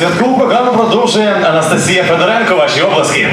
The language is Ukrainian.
Святкову програму продовжує Анастасія Федоренко. Ваші обласки.